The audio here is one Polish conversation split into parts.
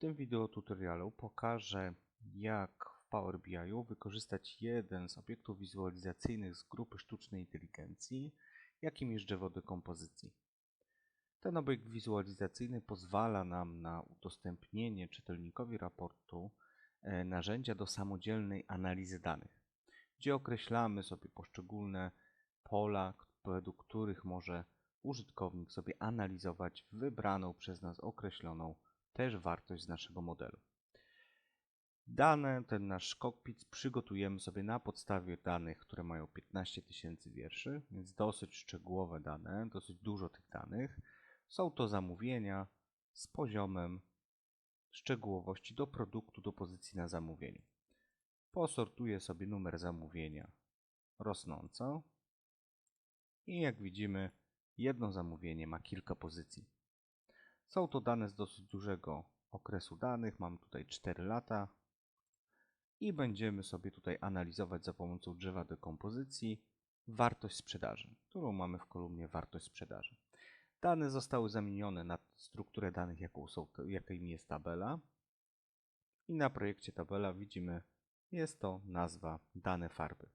tym wideo tutorialu pokażę jak w Power BI wykorzystać jeden z obiektów wizualizacyjnych z grupy sztucznej inteligencji, jakim jest drzewo dekompozycji. Ten obiekt wizualizacyjny pozwala nam na udostępnienie czytelnikowi raportu e, narzędzia do samodzielnej analizy danych, gdzie określamy sobie poszczególne pola, według których może użytkownik sobie analizować wybraną przez nas określoną też wartość z naszego modelu. Dane, ten nasz cockpit przygotujemy sobie na podstawie danych, które mają 15 tysięcy wierszy, więc dosyć szczegółowe dane, dosyć dużo tych danych. Są to zamówienia z poziomem szczegółowości do produktu, do pozycji na zamówieniu. Posortuję sobie numer zamówienia rosnąco i jak widzimy jedno zamówienie ma kilka pozycji. Są to dane z dosyć dużego okresu danych, mam tutaj 4 lata i będziemy sobie tutaj analizować za pomocą drzewa dekompozycji wartość sprzedaży, którą mamy w kolumnie wartość sprzedaży. Dane zostały zamienione na strukturę danych, jaką, są, jakim jest tabela. I na projekcie tabela widzimy, jest to nazwa dane farby.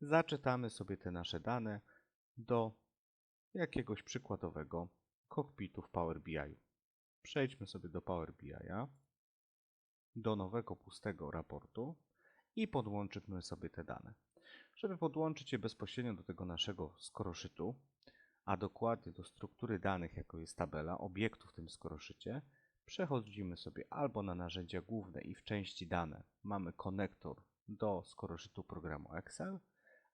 Zaczytamy sobie te nasze dane do jakiegoś przykładowego kokpitu w Power BI. Przejdźmy sobie do Power BI, do nowego pustego raportu i podłączymy sobie te dane. Żeby podłączyć je bezpośrednio do tego naszego skoroszytu, a dokładnie do struktury danych, jaką jest tabela, obiektu w tym skoroszycie, przechodzimy sobie albo na narzędzia główne i w części dane mamy konektor do skoroszytu programu Excel,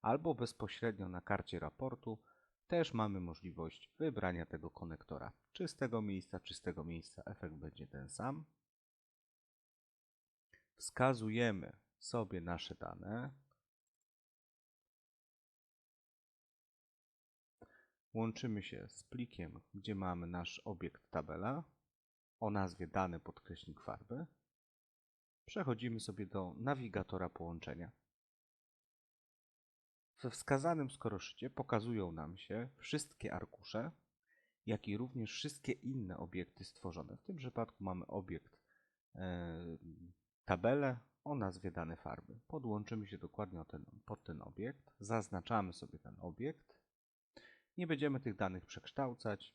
albo bezpośrednio na karcie raportu też mamy możliwość wybrania tego konektora. Czystego miejsca, czystego miejsca, efekt będzie ten sam. Wskazujemy sobie nasze dane. Łączymy się z plikiem, gdzie mamy nasz obiekt tabela o nazwie dane podkreśnik farby. Przechodzimy sobie do nawigatora połączenia. We wskazanym skoroszycie pokazują nam się wszystkie arkusze, jak i również wszystkie inne obiekty stworzone. W tym przypadku mamy obiekt e, tabelę o nazwie dane farby. Podłączymy się dokładnie ten, pod ten obiekt, zaznaczamy sobie ten obiekt. Nie będziemy tych danych przekształcać.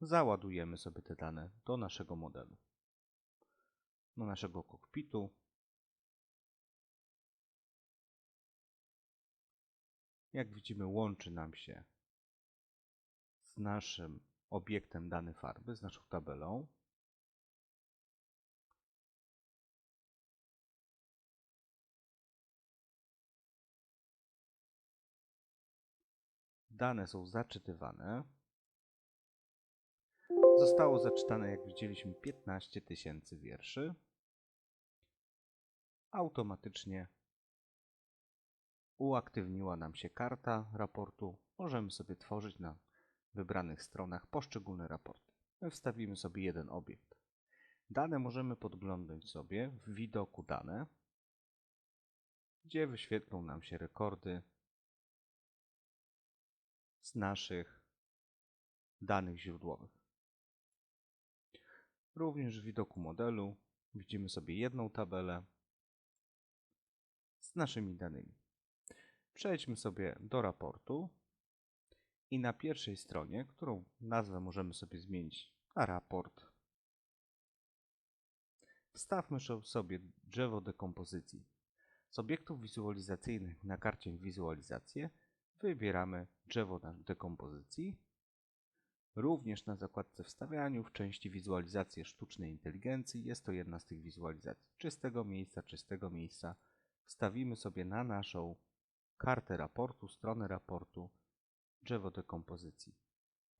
Załadujemy sobie te dane do naszego modelu, do naszego kokpitu. Jak widzimy, łączy nam się z naszym obiektem dane farby, z naszą tabelą. Dane są zaczytywane. Zostało zaczytane, jak widzieliśmy, 15 tysięcy wierszy. Automatycznie uaktywniła nam się karta raportu. Możemy sobie tworzyć na wybranych stronach poszczególne raporty. My wstawimy sobie jeden obiekt. Dane możemy podglądać sobie w widoku dane, gdzie wyświetlą nam się rekordy z naszych danych źródłowych. Również w widoku modelu widzimy sobie jedną tabelę z naszymi danymi. Przejdźmy sobie do raportu i na pierwszej stronie, którą nazwę możemy sobie zmienić na raport, wstawmy sobie drzewo dekompozycji. Z obiektów wizualizacyjnych na karcie wizualizację wybieramy drzewo dekompozycji. Również na zakładce wstawianiu w części wizualizację sztucznej inteligencji jest to jedna z tych wizualizacji. Czystego miejsca, czystego miejsca wstawimy sobie na naszą kartę raportu, stronę raportu, drzewo dekompozycji.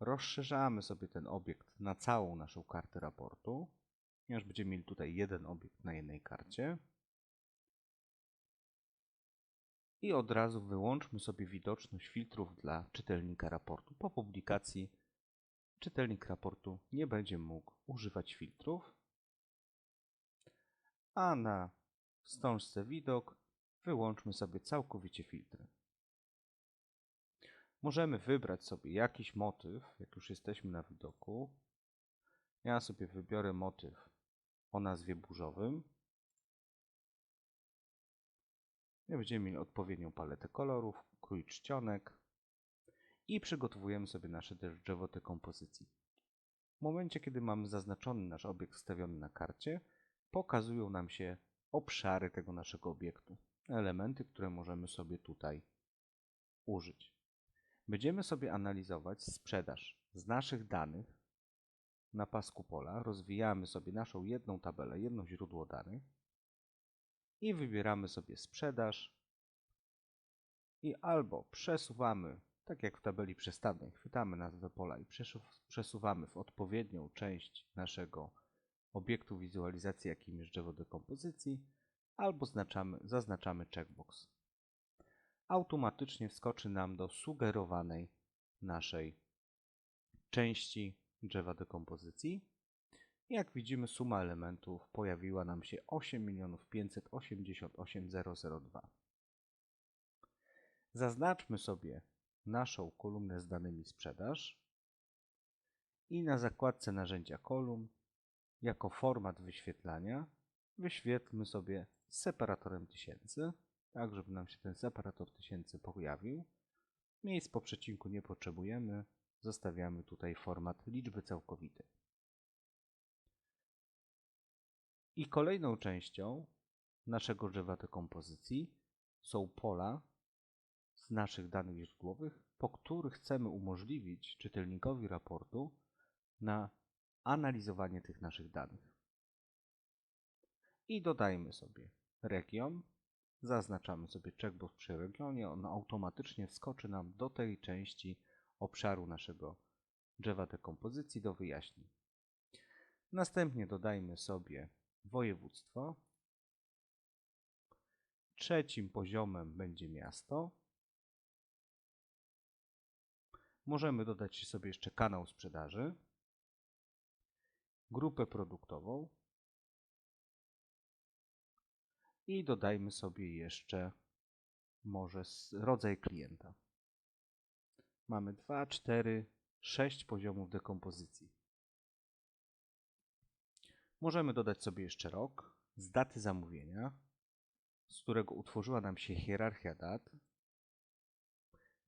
Rozszerzamy sobie ten obiekt na całą naszą kartę raportu, ponieważ będziemy mieli tutaj jeden obiekt na jednej karcie. I od razu wyłączmy sobie widoczność filtrów dla czytelnika raportu. Po publikacji czytelnik raportu nie będzie mógł używać filtrów, a na wstążce widok wyłączmy sobie całkowicie filtry. Możemy wybrać sobie jakiś motyw, jak już jesteśmy na widoku. Ja sobie wybiorę motyw o nazwie burzowym. I będziemy mieli odpowiednią paletę kolorów, krój czcionek i przygotowujemy sobie nasze drzewo dekompozycji. W momencie, kiedy mamy zaznaczony nasz obiekt wstawiony na karcie, pokazują nam się obszary tego naszego obiektu, elementy, które możemy sobie tutaj użyć. Będziemy sobie analizować sprzedaż z naszych danych na pasku pola. Rozwijamy sobie naszą jedną tabelę, jedno źródło danych i wybieramy sobie sprzedaż i albo przesuwamy, tak jak w tabeli przestawnej, chwytamy nazwę pola i przesuwamy w odpowiednią część naszego obiektu wizualizacji, jakim jest drzewo dekompozycji, albo znaczamy, zaznaczamy checkbox. Automatycznie wskoczy nam do sugerowanej naszej części drzewa dekompozycji. Jak widzimy, suma elementów pojawiła nam się 8 588 002. Zaznaczmy sobie naszą kolumnę z danymi sprzedaż i na zakładce narzędzia kolumn jako format wyświetlania wyświetlmy sobie separatorem tysięcy, tak żeby nam się ten separator tysięcy pojawił. Miejsc po przecinku nie potrzebujemy, zostawiamy tutaj format liczby całkowitej. I kolejną częścią naszego drzewa dekompozycji są pola z naszych danych źródłowych, po których chcemy umożliwić czytelnikowi raportu na analizowanie tych naszych danych. I dodajmy sobie region, zaznaczamy sobie checkbox przy regionie, on automatycznie wskoczy nam do tej części obszaru naszego drzewa dekompozycji do wyjaśnień. Następnie dodajmy sobie województwo. Trzecim poziomem będzie miasto. Możemy dodać sobie jeszcze kanał sprzedaży, grupę produktową i dodajmy sobie jeszcze może rodzaj klienta. Mamy 2, 4, 6 poziomów dekompozycji. Możemy dodać sobie jeszcze rok z daty zamówienia, z którego utworzyła nam się hierarchia dat.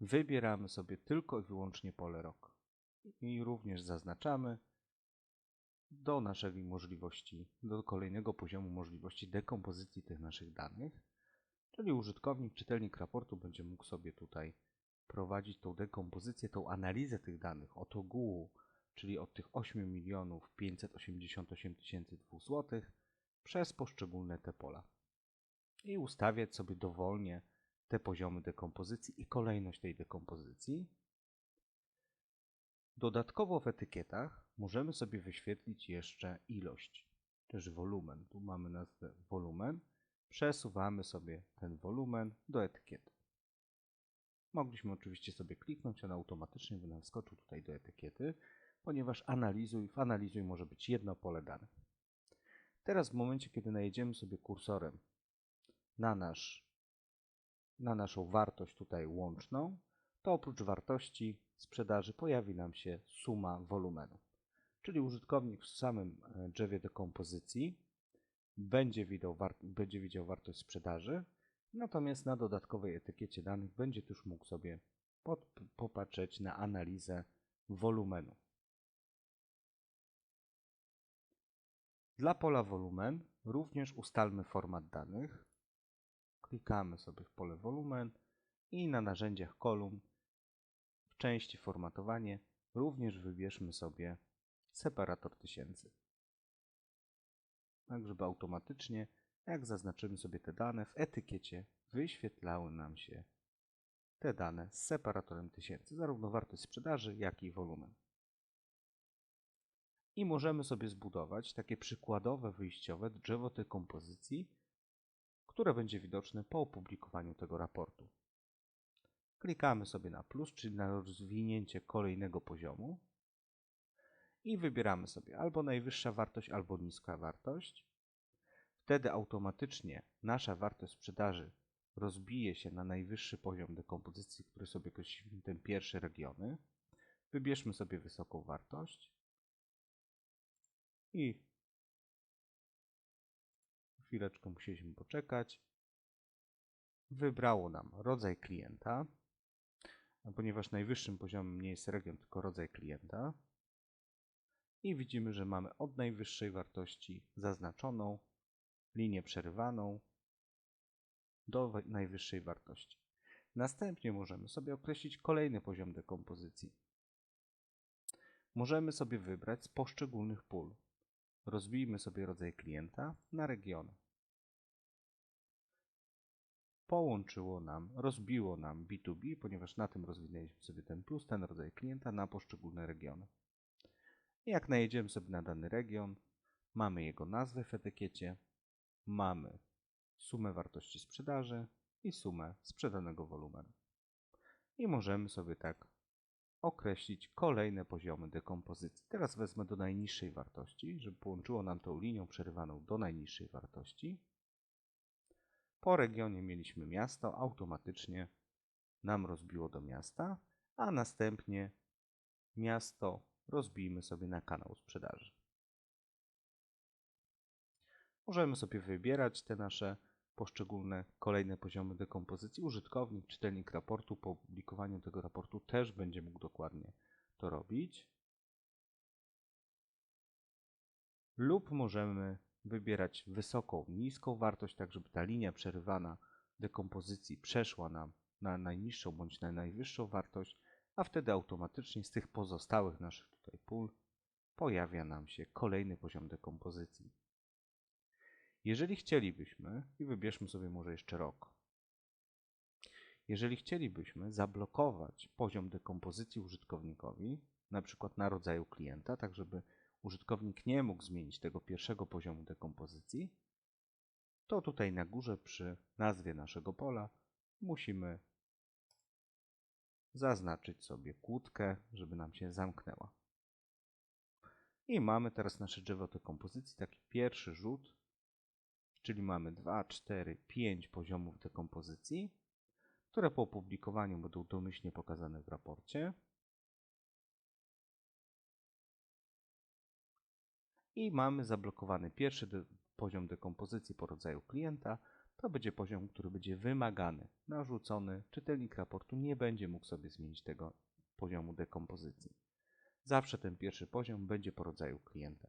Wybieramy sobie tylko i wyłącznie pole rok i również zaznaczamy do naszej możliwości, do kolejnego poziomu możliwości dekompozycji tych naszych danych, czyli użytkownik, czytelnik raportu będzie mógł sobie tutaj prowadzić tą dekompozycję, tą analizę tych danych od ogółu, czyli od tych 8 milionów 588 200 zł przez poszczególne te pola i ustawiać sobie dowolnie te poziomy dekompozycji i kolejność tej dekompozycji. Dodatkowo w etykietach możemy sobie wyświetlić jeszcze ilość, też wolumen. Tu mamy nazwę wolumen. Przesuwamy sobie ten wolumen do etykiety. Mogliśmy oczywiście sobie kliknąć, on automatycznie by nam wskoczył tutaj do etykiety, ponieważ analizuj, w analizuj może być jedno pole danych. Teraz w momencie, kiedy najedziemy sobie kursorem na, nasz, na naszą wartość tutaj łączną, to oprócz wartości sprzedaży pojawi nam się suma wolumenu. Czyli użytkownik w samym e, drzewie dekompozycji będzie widział, będzie widział wartość sprzedaży, natomiast na dodatkowej etykiecie danych będzie też mógł sobie pod, popatrzeć na analizę wolumenu. Dla pola wolumen również ustalmy format danych. Klikamy sobie w pole wolumen i na narzędziach kolumn w części formatowanie również wybierzmy sobie separator tysięcy. Tak, żeby automatycznie, jak zaznaczymy sobie te dane, w etykiecie wyświetlały nam się te dane z separatorem tysięcy, zarówno wartość sprzedaży, jak i wolumen. I możemy sobie zbudować takie przykładowe wyjściowe drzewo tej kompozycji, które będzie widoczne po opublikowaniu tego raportu. Klikamy sobie na plus, czyli na rozwinięcie kolejnego poziomu i wybieramy sobie albo najwyższa wartość, albo niska wartość. Wtedy automatycznie nasza wartość sprzedaży rozbije się na najwyższy poziom dekompozycji, który sobie określimy, ten pierwszy regiony. Wybierzmy sobie wysoką wartość i chwileczkę musieliśmy poczekać. Wybrało nam rodzaj klienta, ponieważ najwyższym poziomem nie jest region, tylko rodzaj klienta. I widzimy, że mamy od najwyższej wartości zaznaczoną linię przerywaną do najwyższej wartości. Następnie możemy sobie określić kolejny poziom dekompozycji. Możemy sobie wybrać z poszczególnych pól. Rozbijmy sobie rodzaj klienta na regiony. Połączyło nam, rozbiło nam B2B, ponieważ na tym rozwinęliśmy sobie ten plus, ten rodzaj klienta na poszczególne regiony. Jak najedziemy sobie na dany region, mamy jego nazwę w etykiecie, mamy sumę wartości sprzedaży i sumę sprzedanego wolumenu. I możemy sobie tak określić kolejne poziomy dekompozycji. Teraz wezmę do najniższej wartości, żeby połączyło nam tą linią przerywaną do najniższej wartości. Po regionie mieliśmy miasto, automatycznie nam rozbiło do miasta, a następnie miasto rozbijmy sobie na kanał sprzedaży. Możemy sobie wybierać te nasze poszczególne kolejne poziomy dekompozycji. Użytkownik, czytelnik raportu po opublikowaniu tego raportu też będzie mógł dokładnie to robić. Lub możemy wybierać wysoką, niską wartość, tak żeby ta linia przerywana dekompozycji przeszła nam na najniższą bądź na najwyższą wartość, a wtedy automatycznie z tych pozostałych naszych tutaj pól pojawia nam się kolejny poziom dekompozycji. Jeżeli chcielibyśmy, i wybierzmy sobie może jeszcze rok, jeżeli chcielibyśmy zablokować poziom dekompozycji użytkownikowi, na przykład na rodzaju klienta, tak żeby użytkownik nie mógł zmienić tego pierwszego poziomu dekompozycji, to tutaj na górze przy nazwie naszego pola musimy zaznaczyć sobie kłódkę, żeby nam się zamknęła. I mamy teraz nasze drzewo dekompozycji, taki pierwszy rzut, czyli mamy 2, 4, 5 poziomów dekompozycji, które po opublikowaniu będą domyślnie pokazane w raporcie. I mamy zablokowany pierwszy poziom dekompozycji po rodzaju klienta. To będzie poziom, który będzie wymagany, narzucony. Czytelnik raportu nie będzie mógł sobie zmienić tego poziomu dekompozycji. Zawsze ten pierwszy poziom będzie po rodzaju klienta.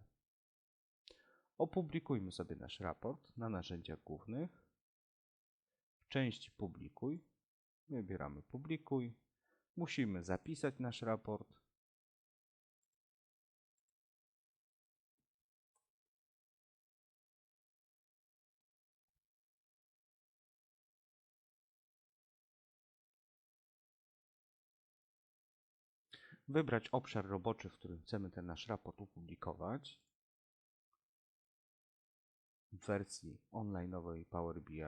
Opublikujmy sobie nasz raport na narzędziach głównych. W części Publikuj wybieramy Publikuj. Musimy zapisać nasz raport. Wybrać obszar roboczy, w którym chcemy ten nasz raport opublikować w wersji online'owej Power BI.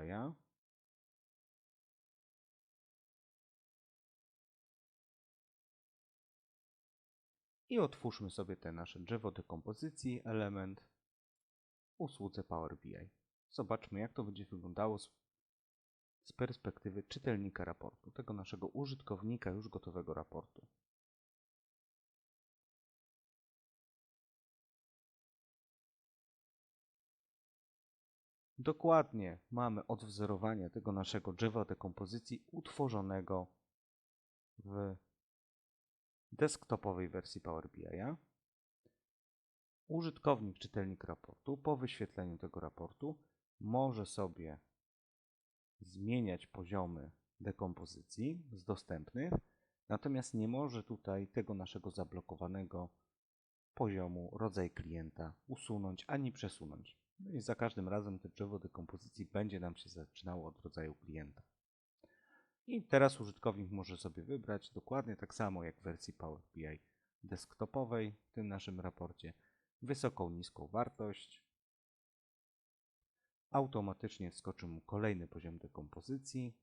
I otwórzmy sobie te nasze drzewo dekompozycji, element usłudze Power BI. Zobaczmy, jak to będzie wyglądało z perspektywy czytelnika raportu, tego naszego użytkownika już gotowego raportu. Dokładnie mamy odwzorowanie tego naszego drzewa dekompozycji utworzonego w desktopowej wersji Power BI. Użytkownik, czytelnik raportu po wyświetleniu tego raportu może sobie zmieniać poziomy dekompozycji z dostępnych, natomiast nie może tutaj tego naszego zablokowanego poziomu rodzaj klienta usunąć ani przesunąć. No i za każdym razem to drzewo dekompozycji będzie nam się zaczynało od rodzaju klienta. I teraz użytkownik może sobie wybrać dokładnie tak samo jak w wersji Power BI desktopowej w tym naszym raporcie wysoką, niską wartość. Automatycznie wskoczy mu kolejny poziom dekompozycji.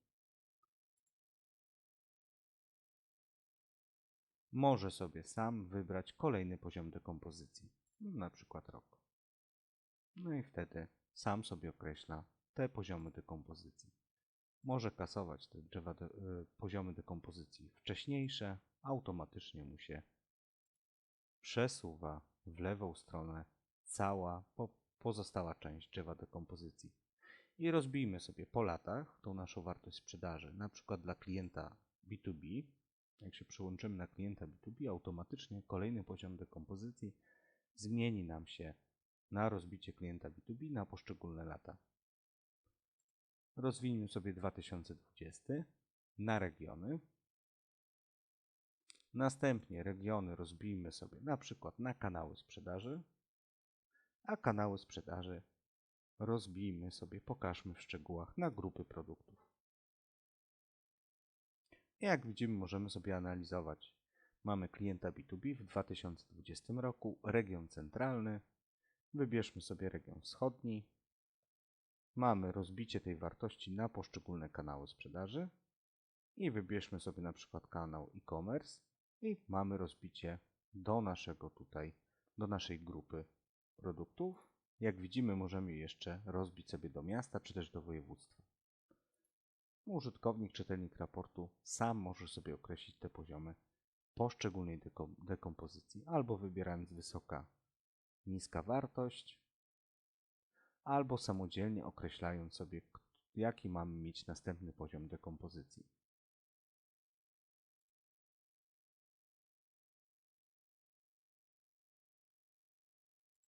Może sobie sam wybrać kolejny poziom dekompozycji, na przykład rok. No i wtedy sam sobie określa te poziomy dekompozycji. Może kasować te drzewa de, y, poziomy dekompozycji wcześniejsze, automatycznie mu się przesuwa w lewą stronę cała po pozostała część drzewa dekompozycji. I rozbijmy sobie po latach tą naszą wartość sprzedaży. Na przykład dla klienta B2B, jak się przyłączymy na klienta B2B, automatycznie kolejny poziom dekompozycji zmieni nam się na rozbicie klienta B2B na poszczególne lata. Rozwijmy sobie 2020 na regiony. Następnie regiony rozbijmy sobie na przykład na kanały sprzedaży, a kanały sprzedaży rozbijmy sobie, pokażmy w szczegółach na grupy produktów. Jak widzimy, możemy sobie analizować. Mamy klienta B2B w 2020 roku, region centralny. Wybierzmy sobie region wschodni. Mamy rozbicie tej wartości na poszczególne kanały sprzedaży. I wybierzmy sobie na przykład kanał e-commerce i mamy rozbicie do naszego tutaj, do naszej grupy produktów. Jak widzimy, możemy jeszcze rozbić sobie do miasta czy też do województwa. Użytkownik, czytelnik raportu sam może sobie określić te poziomy poszczególnej dekom dekompozycji, albo wybierając wysoka, niska wartość, albo samodzielnie określając sobie, jaki mamy mieć następny poziom dekompozycji.